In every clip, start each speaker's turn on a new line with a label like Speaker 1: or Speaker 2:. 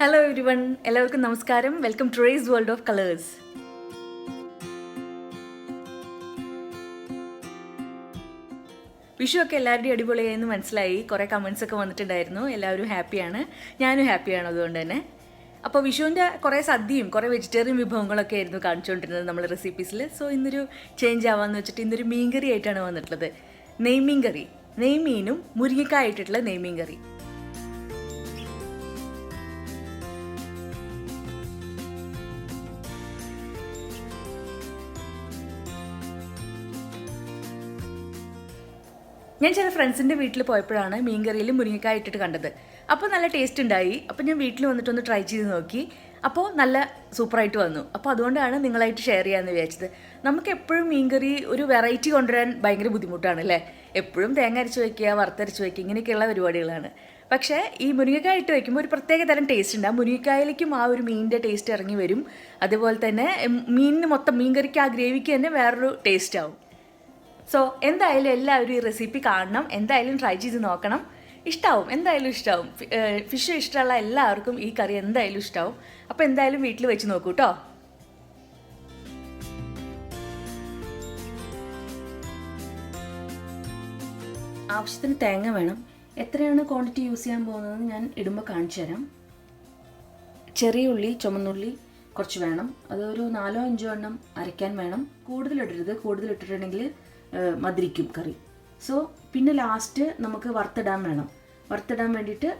Speaker 1: Hello every one എല്ലാവർക്കും നമസ്കാരം. Welcome to race world of colours Vishu ഒക്കെ എല്ലാവരുടെയും അടിപൊളിയായെന്ന് മനസ്സിലായി. കുറേ കമൻസ് ഒക്കെ വന്നിട്ടുണ്ടായിരുന്നു. എല്ലാവരും ഹാപ്പിയാണ്. ഞാനും ഹാപ്പിയാണ് അതുകൊണ്ട് തന്നെ. അപ്പോൾ വിഷുവിന്റെ കുറേ സദ്യയും കുറേ വെജിറ്റേറിയൻ വിഭവങ്ങളൊക്കെ ആയിരുന്നു കാണിച്ചുകൊണ്ടിരുന്നത് നമ്മൾ റെസിപ്പീസിൽ സോ ഇന്നൊരു ചേഞ്ച് ആവാമെന്ന് വെച്ചിട്ട് ഇന്നൊരു മീൻകറി ആയിട്ടാണ് വന്നിട്ടുള്ളത്. നെയ്മീൻ കറി നെയ്മീനും മുരിങ്ങക്കായ നെയ്മീൻ കറി ഞാൻ ചില ഫ്രണ്ട്സിന്റെ വീട്ടിൽ പോയപ്പോഴാണ് മീൻകറിയിൽ മുരിങ്ങക്കായ ഇട്ടിട്ട് കണ്ടത്. അപ്പോൾ നല്ല ടേസ്റ്റ് ഉണ്ടായി. അപ്പോൾ ഞാൻ വീട്ടിൽ വന്നിട്ടൊന്ന് ട്രൈ ചെയ്ത് നോക്കി. അപ്പോൾ നല്ല സൂപ്പറായിട്ട് വന്നു. അപ്പോൾ അതുകൊണ്ടാണ് നിങ്ങളായിട്ട് ഷെയർ ചെയ്യാമെന്ന് വിചാരിച്ചത്. നമുക്ക് എപ്പോഴും മീൻകറി ഒരു വെറൈറ്റി കൊണ്ടുവരാൻ ഭയങ്കര ബുദ്ധിമുട്ടാണ് അല്ലേ? എപ്പോഴും തേങ്ങ അരച്ച് വയ്ക്കുക വറുത്തരച്ച് വയ്ക്കുക ഇങ്ങനെയൊക്കെയുള്ള പരിപാടികളാണ്. പക്ഷേ ഈ മുരിങ്ങക്കായ ഇട്ട് വയ്ക്കുമ്പോൾ ഒരു പ്രത്യേക തരം ടേസ്റ്റ് ഉണ്ട്. ആ മുരിങ്ങക്കായയിലേക്കും ആ ഒരു മീനിന്റെ ടേസ്റ്റ് ഇറങ്ങി വരും. അതുപോലെ തന്നെ മീനിന് മൊത്തം മീൻകറിക്ക് ആ ഗ്രേവിക്ക് തന്നെ വേറൊരു ടേസ്റ്റ് ആവും. സോ എന്തായാലും എല്ലാവരും ഈ റെസിപ്പി കാണണം. എന്തായാലും ട്രൈ ചെയ്ത് നോക്കണം. ഇഷ്ടാവും. എന്തായാലും ഇഷ്ടാവും. ഫിഷ് ഇഷ്ടമുള്ള എല്ലാവർക്കും ഈ കറി എന്തായാലും ഇഷ്ടാവും. അപ്പോൾ എന്തായാലും വീട്ടിൽ വെച്ച് നോക്കൂ കേട്ടോ ആവശ്യത്തിന് തേങ്ങ വേണം. എത്രയാണ് ക്വാണ്ടിറ്റി യൂസ് ചെയ്യാൻ പോകുന്നതെന്ന് ഞാൻ ഇടുമ്പോൾ കാണിച്ചു തരാം. ചെറിയ ഉള്ളി ചുമന്നുള്ളി കുറച്ച് വേണം. അതൊരു നാലോ അഞ്ചോ എണ്ണം അരയ്ക്കാൻ വേണം. ഇട്ടിട്ടുണ്ടെങ്കിൽ ഏഹ്, മധുരിക്കും കറി. സോ പിന്നെ ലാസ്റ്റ് നമുക്ക് വറുത്തിടാൻ വേണം. വറുത്തിടാൻ വേണ്ടിയിട്ട്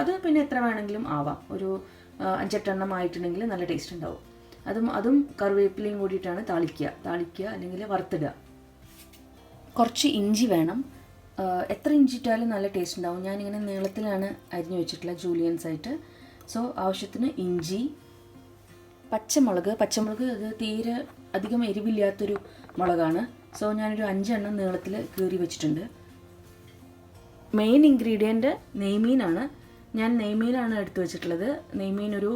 Speaker 1: അത് പിന്നെ എത്ര വേണമെങ്കിലും ആവാം. ഒരു അഞ്ചെട്ടെണ്ണം ആയിട്ടുണ്ടെങ്കിൽ നല്ല ടേസ്റ്റ് ഉണ്ടാവും. അതും അതും കറിവേപ്പിലയും കൂടിയിട്ടാണ് താളിക്കുക. താളിക്കുക അല്ലെങ്കിൽ വറുത്തിടുക. കുറച്ച് ഇഞ്ചി വേണം. എത്ര ഇഞ്ചി ഇട്ടാലും നല്ല ടേസ്റ്റ് ഉണ്ടാവും. ഞാനിങ്ങനെ നീളത്തിലാണ് അരിഞ്ഞു വെച്ചിട്ടുള്ള ജൂലിയൻസ് ആയിട്ട്. സോ ആവശ്യത്തിന് ഇഞ്ചി പച്ചമുളക്. പച്ചമുളക് ഇത് തീരെ അധികം എരിവില്ലാത്തൊരു മുളകാണ്. സോ ഞാനൊരു അഞ്ചെണ്ണം നീളത്തിൽ കീറി വെച്ചിട്ടുണ്ട്. മെയിൻ ഇൻഗ്രീഡിയന്റ് നെയ്മീനാണ്. ഞാൻ നെയ്മീനാണ് എടുത്തു വെച്ചിട്ടുള്ളത്. നെയ്മീൻ ഒരു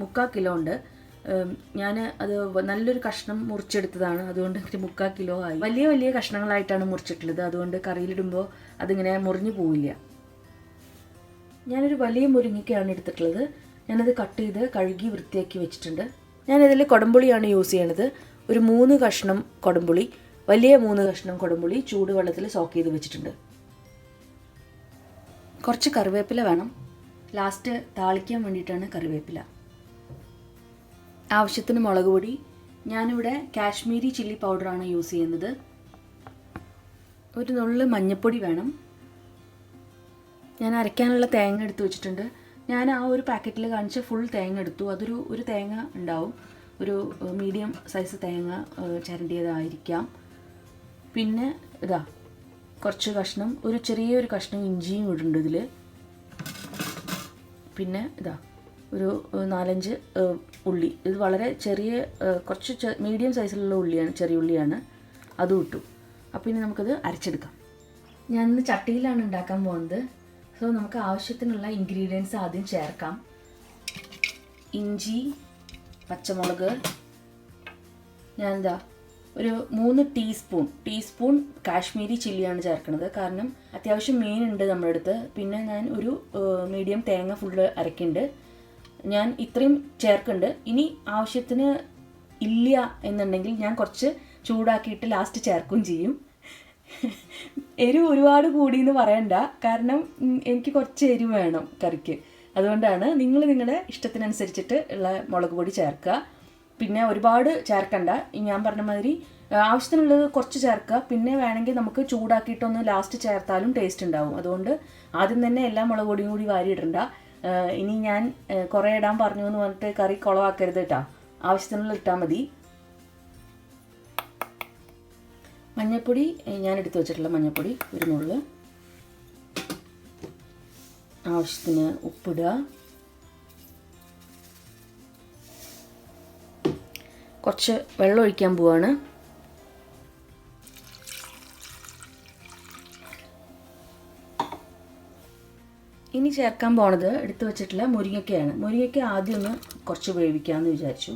Speaker 1: മുക്കാൽ കിലോ ഉണ്ട്. ഞാൻ അത് നല്ലൊരു കഷ്ണം മുറിച്ചെടുത്തതാണ്. അതുകൊണ്ട് എനിക്ക് മുക്കാൽ കിലോ ആയി. വലിയ വലിയ കഷ്ണങ്ങളായിട്ടാണ് മുറിച്ചിട്ടുള്ളത്. അതുകൊണ്ട് കറിയിലിടുമ്പോൾ അതിങ്ങനെ മുറിഞ്ഞു പോവില്ല. ഞാനൊരു വലിയ മുരിങ്ങയ്ക്കാണ് എടുത്തിട്ടുള്ളത്. ഞാനത് കട്ട് ചെയ്ത് കഴുകി വൃത്തിയാക്കി വെച്ചിട്ടുണ്ട്. ഞാനിതിൽ കൊടംപുളിയാണ് യൂസ് ചെയ്യണത്. ഒരു മൂന്ന് കഷ്ണം കൊടംപുളി. വലിയ മൂന്ന് കഷ്ണം കൊടുമ്പുളി ചൂടുവെള്ളത്തിൽ സോക്ക് ചെയ്ത് വെച്ചിട്ടുണ്ട്. കുറച്ച് കറിവേപ്പില വേണം. ലാസ്റ്റ് താളിക്കാൻ വേണ്ടിയിട്ടാണ് കറിവേപ്പില. ആവശ്യത്തിന് മുളക് പൊടി. ഞാനിവിടെ കാശ്മീരി ചില്ലി പൗഡറാണ് യൂസ് ചെയ്യുന്നത്. ഒരു നുള്ളു മഞ്ഞൾപ്പൊടി വേണം. ഞാൻ അരയ്ക്കാനുള്ള തേങ്ങ എടുത്തു വെച്ചിട്ടുണ്ട്. ഞാൻ ആ ഒരു പാക്കറ്റിൽ കാണിച്ച ഫുൾ തേങ്ങ എടുത്തു. അതൊരു ഒരു തേങ്ങ ഉണ്ടാവും. ഒരു മീഡിയം സൈസ് തേങ്ങ ചരണ്ടിയതായിരിക്കാം. പിന്നെ ഇതാ കുറച്ച് കഷ്ണം ഒരു ചെറിയൊരു കഷ്ണം ഇഞ്ചിയും ഇടുന്നുണ്ട് ഇതിൽ പിന്നെ ഇതാ ഒരു നാലഞ്ച് ഉള്ളി. ഇത് വളരെ ചെറിയ കുറച്ച് മീഡിയം സൈസിലുള്ള ഉള്ളിയാണ് ചെറിയ ഉള്ളിയാണ്. അതും ഇട്ടു. അപ്പോൾ ഇനി നമുക്കത് അരച്ചെടുക്കാം. ഞാൻ ഇന്ന് ചട്ടിയിലാണ് ഉണ്ടാക്കാൻ പോകുന്നത്. സോ നമുക്ക് ആവശ്യത്തിനുള്ള ഇൻഗ്രീഡിയൻസ് ആദ്യം ചേർക്കാം. ഇഞ്ചി പച്ചമുളക്. ഞാൻ എന്താ ഒരു മൂന്ന് ടീസ്പൂൺ ടീസ്പൂൺ കാശ്മീരി ചില്ലിയാണ് ചേർക്കുന്നത്. കാരണം അത്യാവശ്യം മീൻ ഉണ്ട് നമ്മുടെ അടുത്ത് പിന്നെ ഞാൻ ഒരു മീഡിയം തേങ്ങ ഫുള്ള് അരക്കുന്നുണ്ട്. ഞാൻ ഇത്രയും ചേർക്കുന്നുണ്ട്. ഇനി ആവശ്യത്തിന് ഇല്ല എന്നുണ്ടെങ്കിൽ ഞാൻ കുറച്ച് ചൂടാക്കിയിട്ട് ലാസ്റ്റ് ചേർക്കുകയും ചെയ്യും. എരിവ് ഒരുപാട് കൂടി എന്ന് പറയണ്ട. കാരണം എനിക്ക് കുറച്ച് എരിവ് വേണം കറിക്ക്. അതുകൊണ്ടാണ് നിങ്ങൾ നിങ്ങളുടെ ഇഷ്ടത്തിനനുസരിച്ചിട്ട് ഉള്ള മുളക് പൊടി ചേർക്കുക. പിന്നെ ഒരുപാട് ചേർക്കണ്ട. ഞാൻ പറഞ്ഞ മാതിരി ആവശ്യത്തിനുള്ളത് കുറച്ച് ചേർക്കുക പിന്നെ വേണമെങ്കിൽ നമുക്ക് ചൂടാക്കിയിട്ടൊന്ന് ലാസ്റ്റ് ചേർത്താലും ടേസ്റ്റ് ഉണ്ടാവും. അതുകൊണ്ട് ആദ്യം തന്നെ എല്ലാ മുളക് പൊടിയും കൂടി വാരിയിടണ്ട. ഇനി ഞാൻ കുറേ ഇടാൻ പറഞ്ഞു എന്ന് പറഞ്ഞിട്ട് കറി കുളവാക്കരുത് കേട്ടോ ആവശ്യത്തിനുള്ള ഇട്ടാൽ മതി. മഞ്ഞൾപ്പൊടി ഞാൻ എടുത്തു വെച്ചിട്ടുള്ള മഞ്ഞൾപ്പൊടി ഒരു നുള്ള്. ആവശ്യത്തിന് ഉപ്പിടുക. കുറച്ച് വെള്ളം ഒഴിക്കാൻ പോവാണ്. ഇനി ചേർക്കാൻ പോണത് എടുത്തു വെച്ചിട്ടുള്ള മുരിങ്ങയ്ക്കയാണ്. മുരിങ്ങയ്ക്ക ആദ്യം ഒന്ന് കുറച്ച് വേവിക്കാമെന്ന് വിചാരിച്ചു.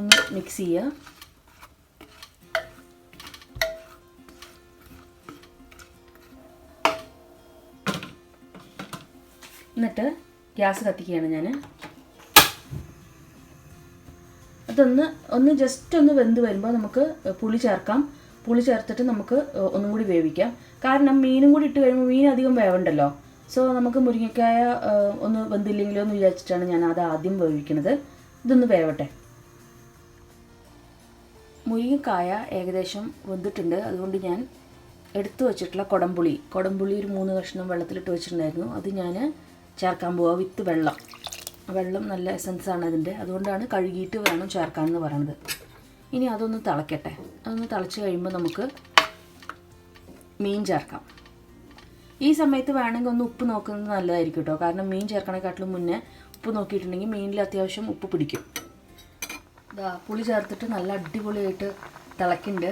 Speaker 1: ഒന്ന് മിക്സ് ചെയ്യുക എന്നിട്ട് ഗ്യാസ് കത്തിക്കുകയാണ് ഞാൻ അതൊന്ന് ഒന്ന് ജസ്റ്റ് ഒന്ന് വെന്ത് വരുമ്പോൾ നമുക്ക് പുളി ചേർക്കാം. പുളി ചേർത്തിട്ട് നമുക്ക് ഒന്നും കൂടി വേവിക്കാം. കാരണം മീനും കൂടി ഇട്ട് കഴിയുമ്പോൾ മീൻ അധികം വേവണ്ടല്ലോ. സോ നമുക്ക് മുരിങ്ങക്കായ ഒന്ന് വെന്തില്ലെങ്കിലോ എന്ന് വിചാരിച്ചിട്ടാണ് ഞാൻ അത് ആദ്യം വേവിക്കുന്നത് ഇതൊന്ന് വേവട്ടെ. മുരിങ്ങക്കായ ഏകദേശം വെന്തിട്ടുണ്ട്. അതുകൊണ്ട് ഞാൻ എടുത്തു വെച്ചിട്ടുള്ള കുടംപുളി. കുടംപുളി ഒരു മൂന്ന് കഷ്ണം വെള്ളത്തിലിട്ട് വെച്ചിട്ടുണ്ടായിരുന്നു. അത് ഞാൻ ചേർക്കാൻ പോവാം വിത്ത് വെള്ളം. വെള്ളം നല്ല എസൻസ് ആണ് അതിന്റെ. അതുകൊണ്ടാണ് കഴുകിയിട്ട് വേണം ചേർക്കാൻ എന്ന് പറയുന്നത് ഇനി അതൊന്ന് തിളയ്ക്കട്ടെ അതൊന്ന് തിളച്ച് കഴിയുമ്പോൾ നമുക്ക് മീൻ ചേർക്കാം. ഈ സമയത്ത് വേണമെങ്കിൽ ഒന്ന് ഉപ്പ് നോക്കുന്നത് നല്ലതായിരിക്കും കേട്ടോ. കാരണം മീൻ ചേർക്കണേക്കാട്ടിലും മുന്നേ ഉപ്പ് നോക്കിയിട്ടുണ്ടെങ്കിൽ മീനിൽ അത്യാവശ്യം ഉപ്പ് പിടിക്കും. ഇതാ പുളി ചേർത്തിട്ട് നല്ല അടിപൊളിയായിട്ട് തിളക്കുന്നുണ്ട്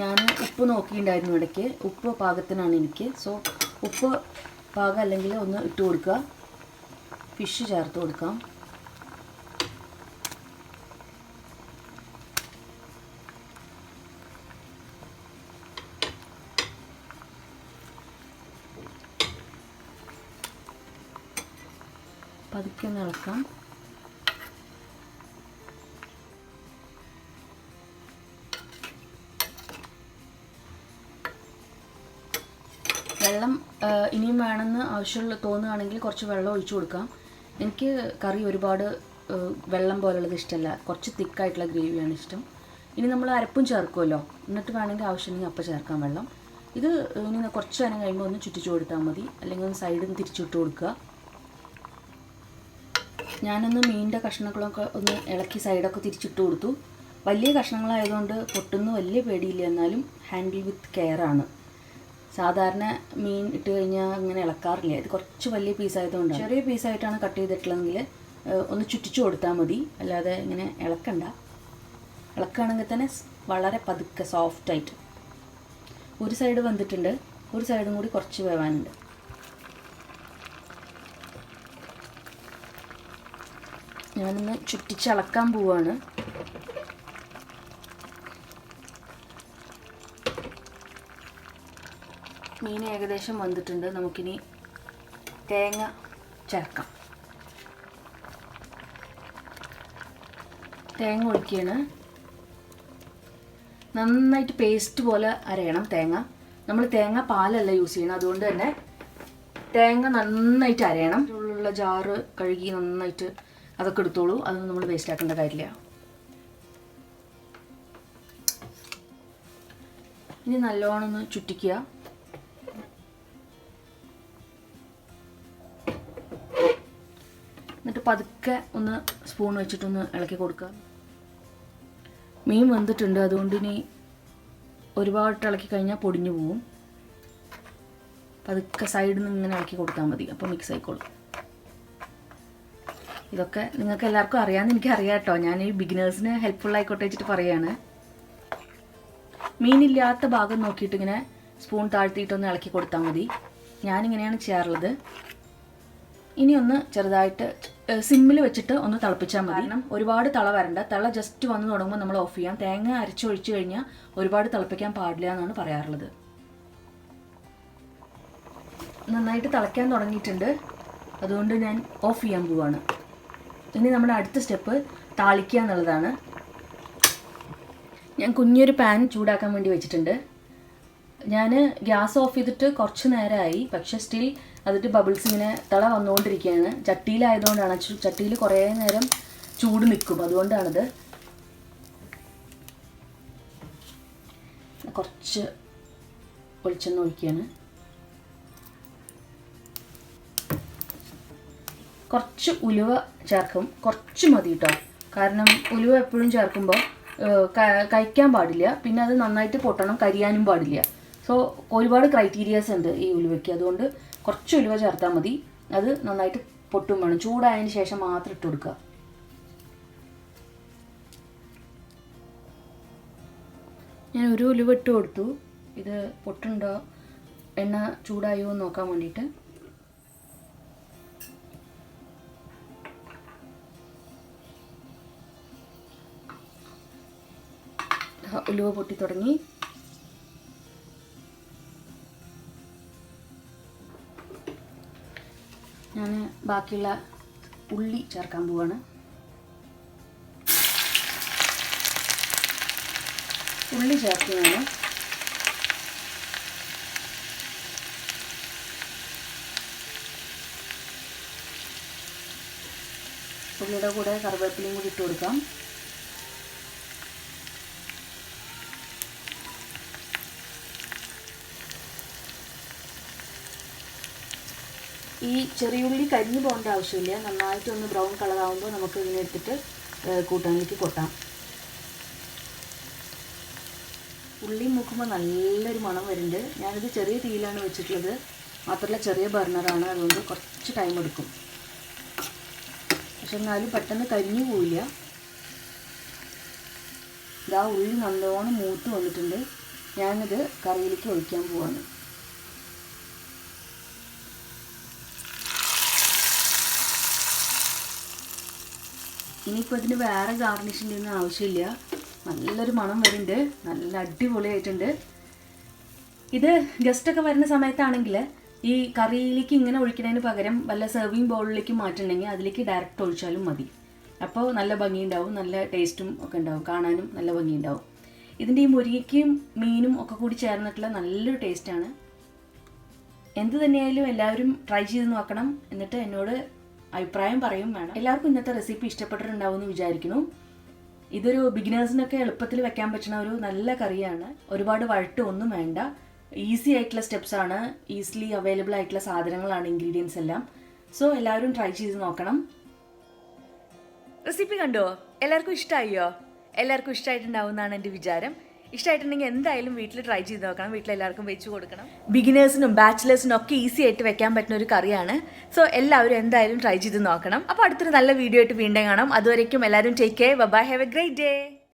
Speaker 1: ഞാൻ ഉപ്പ് നോക്കിയിട്ടുണ്ടായിരുന്നു ഇടയ്ക്ക്. ഉപ്പ് പാകത്തിനാണ് എനിക്ക്. സോ ഉപ്പ് പാകം അല്ലെങ്കിൽ ഒന്ന് ഇട്ട് കൊടുക്കുക. ഫിഷ് ചേർത്ത് കൊടുക്കാം. പതുക്കെ ഒന്ന് വെള്ളം ഇനിയും വേണമെന്ന് ആവശ്യമുള്ള തോന്നുകയാണെങ്കിൽ കുറച്ച് വെള്ളം ഒഴിച്ചു കൊടുക്കാം. എനിക്ക് കറി ഒരുപാട് വെള്ളം പോലുള്ളത് ഇഷ്ടമല്ല കുറച്ച് തിക്കായിട്ടുള്ള ഗ്രേവിയാണ് ഇഷ്ടം. ഇനി നമ്മൾ അരപ്പും ചേർക്കുമല്ലോ. എന്നിട്ട് വേണമെങ്കിൽ ആവശ്യമുണ്ടെങ്കിൽ അപ്പം ചേർക്കാം വെള്ളം. ഇത് ഇനി കുറച്ച് നേരം കഴിയുമ്പോൾ ഒന്ന് ചുറ്റിച്ചു കൊടുത്താൽ മതി. അല്ലെങ്കിൽ ഒന്ന് സൈഡിൽ നിന്ന് തിരിച്ചിട്ട് കൊടുക്കുക. ഞാനൊന്ന് മീനിന്റെ കഷ്ണങ്ങളൊക്കെ ഒന്ന് ഇളക്കി സൈഡൊക്കെ തിരിച്ചിട്ട് കൊടുത്തു. വലിയ കഷ്ണങ്ങളായതുകൊണ്ട് പൊട്ടുന്ന വലിയ പേടിയില്ല. എന്നാലും ഹാൻഡിൽ വിത്ത് കെയർ ആണ്. സാധാരണ മീൻ ഇട്ട് കഴിഞ്ഞാൽ അങ്ങനെ ഇളക്കാറില്ല. ഇത് കുറച്ച് വലിയ പീസായതുകൊണ്ട് ചെറിയ പീസായിട്ടാണ് കട്ട് ചെയ്തിട്ടുള്ളതെങ്കിൽ ഒന്ന് ചുറ്റിച്ചു കൊടുത്താൽ മതി. അല്ലാതെ ഇങ്ങനെ ഇളക്കണ്ട. ഇളക്കുകയാണെങ്കിൽ തന്നെ വളരെ പതുക്കെ സോഫ്റ്റായിട്ട് ഒരു സൈഡ് വന്നിട്ടുണ്ട്. ഒരു സൈഡും കൂടി കുറച്ച് വേവാനുണ്ട്. ഞാനൊന്ന് ചുറ്റിച്ചളക്കാൻ പോവാണ്. മീൻ ഏകദേശം വന്നിട്ടുണ്ട്. നമുക്കിനി തേങ്ങ ചേർക്കാം. തേങ്ങ ഒഴിക്കുകയാണ്. നന്നായിട്ട് പേസ്റ്റ് പോലെ അരയണം തേങ്ങ. നമ്മൾ തേങ്ങ പാലല്ല യൂസ് ചെയ്യണം അതുകൊണ്ട് തന്നെ തേങ്ങ നന്നായിട്ട് അരയണം. ഉള്ള ജാറ് കഴുകി നന്നായിട്ട് അതൊക്കെ എടുത്തോളൂ. അതൊന്നും നമ്മൾ വേസ്റ്റ് ആക്കേണ്ട കാര്യമില്ല. ഇനി നല്ലോണം ഒന്ന് ചുറ്റിക്കുക. എന്നിട്ട് പതുക്കെ ഒന്ന് സ്പൂൺ വെച്ചിട്ടൊന്ന് ഇളക്കി കൊടുക്കുക മീൻ വെന്തിട്ടുണ്ട് അതുകൊണ്ട് ഇനി ഒരുപാട് ഇളക്കി കഴിഞ്ഞാൽ പൊടിഞ്ഞു പോവും. പതുക്കെ സൈഡിൽ നിന്ന് ഇങ്ങനെ ഇളക്കി കൊടുത്താൽ മതി അപ്പോൾ മിക്സ് ആയിക്കോളും. ഇതൊക്കെ നിങ്ങൾക്ക് എല്ലാവർക്കും അറിയാമെന്ന് എനിക്ക് അറിയാം കേട്ടോ ഞാൻ ഈ ബിഗിനേഴ്സിന് ഹെൽപ്ഫുൾ ആയിക്കോട്ടെ വെച്ചിട്ട് പറയാണ്. മീനില്ലാത്ത ഭാഗം നോക്കിയിട്ട് ഇങ്ങനെ സ്പൂൺ താഴ്ത്തിയിട്ടൊന്ന് ഇളക്കി കൊടുത്താൽ മതി. ഞാനിങ്ങനെയാണ് ചെയ്യാറുള്ളത്. ഇനി ഒന്ന് ചെറുതായിട്ട് സിമ്മിൽ വെച്ചിട്ട് ഒന്ന് തിളപ്പിച്ചാൽ മതി. കാരണം ഒരുപാട് തള വരണ്ട. തള ജസ്റ്റ് വന്ന് തുടങ്ങുമ്പോൾ നമ്മൾ ഓഫ് ചെയ്യാം. തേങ്ങ അരച്ചൊഴിച്ച് കഴിഞ്ഞാൽ ഒരുപാട് തിളപ്പിക്കാൻ പാടില്ല എന്നാണ് പറയാറുള്ളത്. നന്നായിട്ട് തിളയ്ക്കാൻ തുടങ്ങിയിട്ടുണ്ട്. അതുകൊണ്ട് ഞാൻ ഓഫ് ചെയ്യാൻ പോവാണ്. ഇനി നമ്മുടെ അടുത്ത സ്റ്റെപ്പ് താളിക്കുക എന്നുള്ളതാണ്. ഞാൻ കുഞ്ഞൊരു പാൻ ചൂടാക്കാൻ വേണ്ടി വെച്ചിട്ടുണ്ട്. ഞാൻ ഗ്യാസ് ഓഫ് ചെയ്തിട്ട് കുറച്ച് നേരമായി പക്ഷേ സ്റ്റിൽ അതിട്ട് ബബിൾസ് ഇങ്ങനെ തള വന്നുകൊണ്ടിരിക്കുകയാണ്. ചട്ടിയിലായതുകൊണ്ടാണ്. ചട്ടിയിൽ കുറേ നേരം ചൂട് നിൽക്കും. അതുകൊണ്ടാണിത്. കുറച്ച് വെളിച്ചെണ്ണ ഒഴിക്കുകയാണ്. കുറച്ച് ഉലുവ ചേർക്കും. കുറച്ച് മതി കേട്ടോ കാരണം ഉലുവ എപ്പോഴും ചേർക്കുമ്പോൾ കഴിക്കാൻ പാടില്ല. പിന്നെ അത് നന്നായിട്ട് പൊട്ടണം കരിയാനും പാടില്ല. സോ ഒരുപാട് ക്രൈറ്റീരിയാസ് ഉണ്ട് ഈ ഉലുവയ്ക്ക്. അതുകൊണ്ട് കുറച്ച് ഉലുവ ചേർത്താൽ മതി. അത് നന്നായിട്ട് പൊട്ടും വേണം. ചൂടായതിന് ശേഷം മാത്രം ഇട്ട് കൊടുക്കുക. ഞാൻ ഒരു ഉലുവ ഇട്ട് കൊടുത്തു. ഇത് പൊട്ടുണ്ടോ? എണ്ണ ചൂടായോ എന്ന് നോക്കാൻ വേണ്ടിയിട്ട്. ഉലുവ പൊട്ടി തുടങ്ങി. ബാക്കിയുള്ള ഉള്ളി ചേർക്കാൻ പോവാണ്. ഉള്ളി ചേർക്കുന്നതാണ് ഉള്ളിയുടെ കൂടെ കറിവേപ്പിലയും കൂടി ഇട്ട് കൊടുക്കാം. ഈ ചെറിയുള്ളി കരിഞ്ഞു പോകേണ്ട ആവശ്യമില്ല. നന്നായിട്ട് ഒന്ന് ബ്രൗൺ കളർ ആകുമ്പോൾ നമുക്ക് ഇതിനെ എടുത്തിട്ട് കൂട്ടാനിലേക്ക് കൊട്ടാം. ഉള്ളി മൂക്കുമ്പോൾ നല്ലൊരു മണം വരുന്നുണ്ട്. ഞാനിത് ചെറിയ തീയിലാണ് വെച്ചിട്ടുള്ളത്. മാത്രമല്ല ചെറിയ ബർണറാണ് അതുകൊണ്ട് കുറച്ച് ടൈം എടുക്കും. പക്ഷെ എന്നാലും പെട്ടെന്ന് കരിഞ്ഞു പോവില്ല. ഇതാ ഉള്ളി നല്ലോണം മൂത്ത് വന്നിട്ടുണ്ട്. ഞാനിത് കറിയിലേക്ക് ഒഴിക്കാൻ പോവാണ്. ഇനിയിപ്പോൾ ഇതിന് വേറെ ഗാർണിഷിന്റെ ഒന്നും ആവശ്യമില്ല. നല്ലൊരു മണം വരുന്നുണ്ട്. നല്ല അടിപൊളിയായിട്ടുണ്ട്. ഇത് ഗസ്റ്റൊക്കെ വരുന്ന സമയത്താണെങ്കിൽ ഈ കറിയിലേക്ക് ഇങ്ങനെ ഒഴിക്കുന്നതിന് പകരം വല്ല സെർവിങ് ബൗളിലേക്ക് മാറ്റണമെങ്കിൽ അതിലേക്ക് ഡയറക്റ്റ് ഒഴിച്ചാലും മതി. അപ്പോൾ നല്ല ഭംഗിയുണ്ടാവും. നല്ല ടേസ്റ്റും ഒക്കെ ഉണ്ടാവും. കാണാനും നല്ല ഭംഗിയുണ്ടാവും. ഇതിന്റെ ഈ മുരിങ്ങയ്ക്കും മീനും ഒക്കെ കൂടി ചേർന്നിട്ടുള്ള നല്ലൊരു ടേസ്റ്റാണ് എന്ത് തന്നെയായാലും എല്ലാവരും ട്രൈ ചെയ്ത് നോക്കണം. എന്നിട്ട് എന്നോട് അഭിപ്രായം പറയും വേണം. എല്ലാവർക്കും ഇന്നത്തെ റെസിപ്പി ഇഷ്ടപ്പെട്ടിട്ടുണ്ടാവും എന്ന് വിചാരിക്കുന്നു. ഇതൊരു ബിഗിനേഴ്സിനൊക്കെ എളുപ്പത്തിൽ വെക്കാൻ പറ്റുന്ന ഒരു നല്ല കറിയാണ്. ഒരുപാട് വഴട്ട് ഒന്നും വേണ്ട. ഈസി ആയിട്ടുള്ള സ്റ്റെപ്സ് ആണ്. ഈസിലി അവൈലബിൾ ആയിട്ടുള്ള സാധനങ്ങളാണ് ഇൻഗ്രീഡിയൻസ് എല്ലാം. സോ എല്ലാവരും ട്രൈ ചെയ്ത് നോക്കണം. റെസിപ്പി കണ്ടോ? എല്ലാവർക്കും ഇഷ്ടമായോ എല്ലാവർക്കും ഇഷ്ടമായിട്ടുണ്ടാവും എന്നാണ് എന്റെ വിചാരം. ഇഷ്ടമായിട്ടുണ്ടെങ്കിൽ എന്തായാലും വീട്ടിൽ ട്രൈ ചെയ്ത് നോക്കണം. വീട്ടിലെല്ലാവർക്കും വെച്ച് കൊടുക്കണം. ബിഗിനേഴ്സിനും ബാച്ചിലേഴ്സിനും ഒക്കെ ഈസി ആയിട്ട് വെക്കാൻ പറ്റുന്ന ഒരു കറിയാണ്. സോ എല്ലാവരും എന്തായാലും ട്രൈ ചെയ്ത് നോക്കണം. അപ്പോൾ അടുത്തൊരു നല്ല വീഡിയോ ആയിട്ട് വീണ്ടും കാണാം. അതുവരേക്കും എല്ലാവരും take care bye have a great day